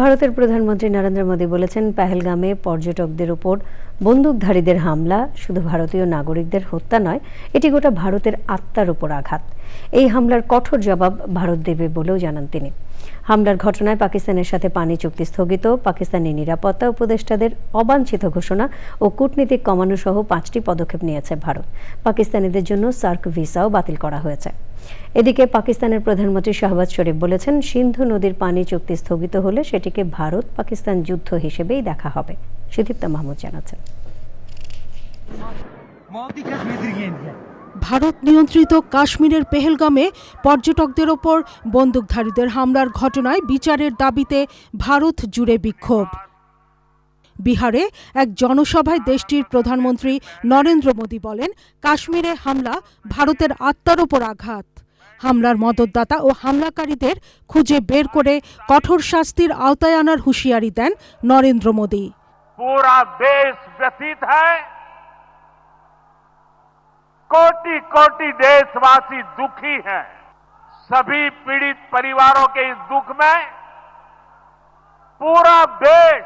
ভারতের প্রধানমন্ত্রী নরেন্দ্র মোদী বলেছেন, পেহেলগামে পর্যটকদের উপর বন্দুকধারীদের হামলা শুধু ভারতীয় নাগরিকদের হত্যা নয়, এটি গোটা ভারতের আত্মার উপর আঘাত। এই হামলার কঠোর জবাব ভারত দেবে বলেও জানান তিনি। হামলার ঘটনায় পাকিস্তানের সাথে পানি চুক্তি স্থগিত, পাকিস্তানি নিরাপত্তা উপদেষ্টাদের অবাঞ্ছিত ঘোষণা ও কূটনীতিক কমানো সহ পাঁচটি পদক্ষেপ নিয়েছে ভারত। পাকিস্তানিদের জন্য সার্ক ভিসাও বাতিল করা হয়েছে। এদিকে পাকিস্তানের প্রধানমন্ত্রী শাহবাজ শরীফ বলেছেন, সিন্ধু নদীর পানি চুক্তি স্থগিত হলে সেটিকে ভারত পাকিস্তান যুদ্ধ হিসেবেই দেখা হবে সুদীপ্তা মাহমুদ জানাচ্ছেন. ভারত নিয়ন্ত্রিত কাশ্মীরের পেহেলগামে পর্যটকদের ওপর বন্দুকধারীদের হামলার ঘটনায় বিচারের দাবিতে ভারত জুড়ে বিক্ষোভ বিহারে এক জনসভায় দেশটির প্রধানমন্ত্রী নরেন্দ্র মোদী বলেন কাশ্মীরে হামলা ভারতের আত্মার ওপর আঘাত হামলার মদতদাতা ও হামলাকারীদের খুঁজে বের করে কঠোর শাস্তির আওতায় আনার হুঁশিয়ারি দেন নরেন্দ্র মোদী पूरा देश व्यथित है कोटि कोटि देशवासी दुखी हैं सभी पीड़ित परिवारों के इस दुख में पूरा देश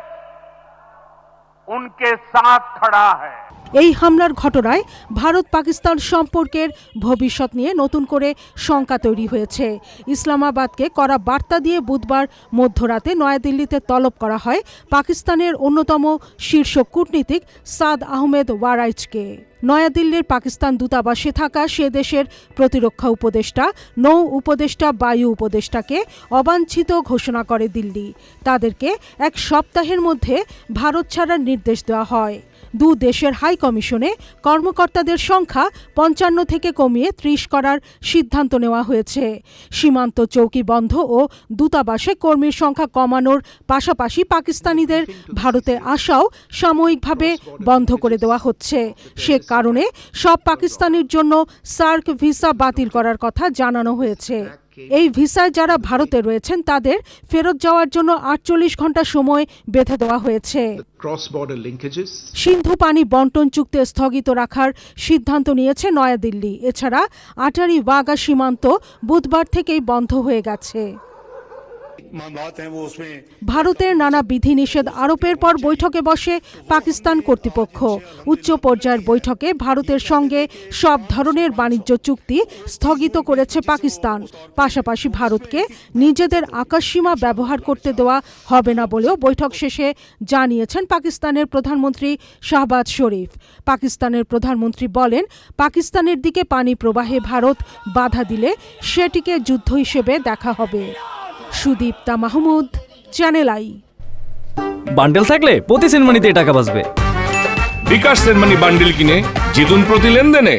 उनके साथ खड़ा है। এই হামলার ঘটনায় ভারত পাকিস্তান সম্পর্কের ভবিষ্যৎ নিয়ে নতুন করে শঙ্কা তৈরি হয়েছে। ইসলামাবাদকে করা বার্তা দিয়ে বুধবার মধ্যরাতে নয়াদিল্লিতে তলব করা হয় পাকিস্তানের অন্যতম শীর্ষ কূটনীতিক সাদ আহমেদ ওয়ারাইজকে। নয়াদিল্লির পাকিস্তান দূতাবাসে থাকা সে দেশের প্রতিরক্ষা উপদেষ্টা, নৌ উপদেষ্টা, বায়ু উপদেষ্টাকে অবাঞ্ছিত ঘোষণা করে দিল্লি। তাদেরকে এক সপ্তাহের মধ্যে ভারত ছাড়ার নির্দেশ দেওয়া হয়। দু দেশের হাই কমিশনে কর্মকর্তাদের সংখ্যা পঞ্চান্ন থেকে কমিয়ে ত্রিশ করার সিদ্ধান্ত নেওয়া হয়েছে। সীমান্ত চৌকি বন্ধ ও দূতাবাসে কর্মীর সংখ্যা কমানোর পাশাপাশি পাকিস্তানিদের ভারতে আসাও সাময়িকভাবে বন্ধ করে দেওয়া হচ্ছে। সে কারণে সব পাকিস্তানির জন্য সার্ক ভিসা বাতিল করার কথা জানানো হয়েছে। এই ভিসায় যারা ভারতে রয়েছেন তাদের ফেরত যাওয়ার জন্য আটচল্লিশ ঘণ্টা সময় বেঁধে দেওয়া হয়েছে। সিন্ধু পানি বন্টন চুক্তি স্থগিত রাখার সিদ্ধান্ত নিয়েছে নয়াদিল্লি। এছাড়া আটারি ওয়াগা সীমান্ত বুধবার থেকেই বন্ধ হয়ে গেছে। ভারতের নানা বিধিনিষেধ আরোপের পর বৈঠকে বসে পাকিস্তান কর্তৃপক্ষ। উচ্চ পর্যায়ের বৈঠকে ভারতের সঙ্গে সব ধরনের বাণিজ্য চুক্তি স্থগিত করেছে পাকিস্তান। পাশাপাশি ভারতকে নিজেদের আকাশসীমা ব্যবহার করতে দেওয়া হবে না বলেও বৈঠক শেষে জানিয়েছেন পাকিস্তানের প্রধানমন্ত্রী শাহবাজ শরীফ। পাকিস্তানের প্রধানমন্ত্রী বলেন, পাকিস্তানের দিকে পানি প্রবাহে ভারত বাধা দিলে সেটিকে যুদ্ধ হিসেবে দেখা হবে। সুদীপ্তা মাহমুদ চ্যানেল আই বান্ডেল থাকলে প্রতি সেনমানিতে টাকা বাঁচবে। বিকাশ সেনমানি বান্ডেল কিনে জিতুন প্রতি লেনদেনে।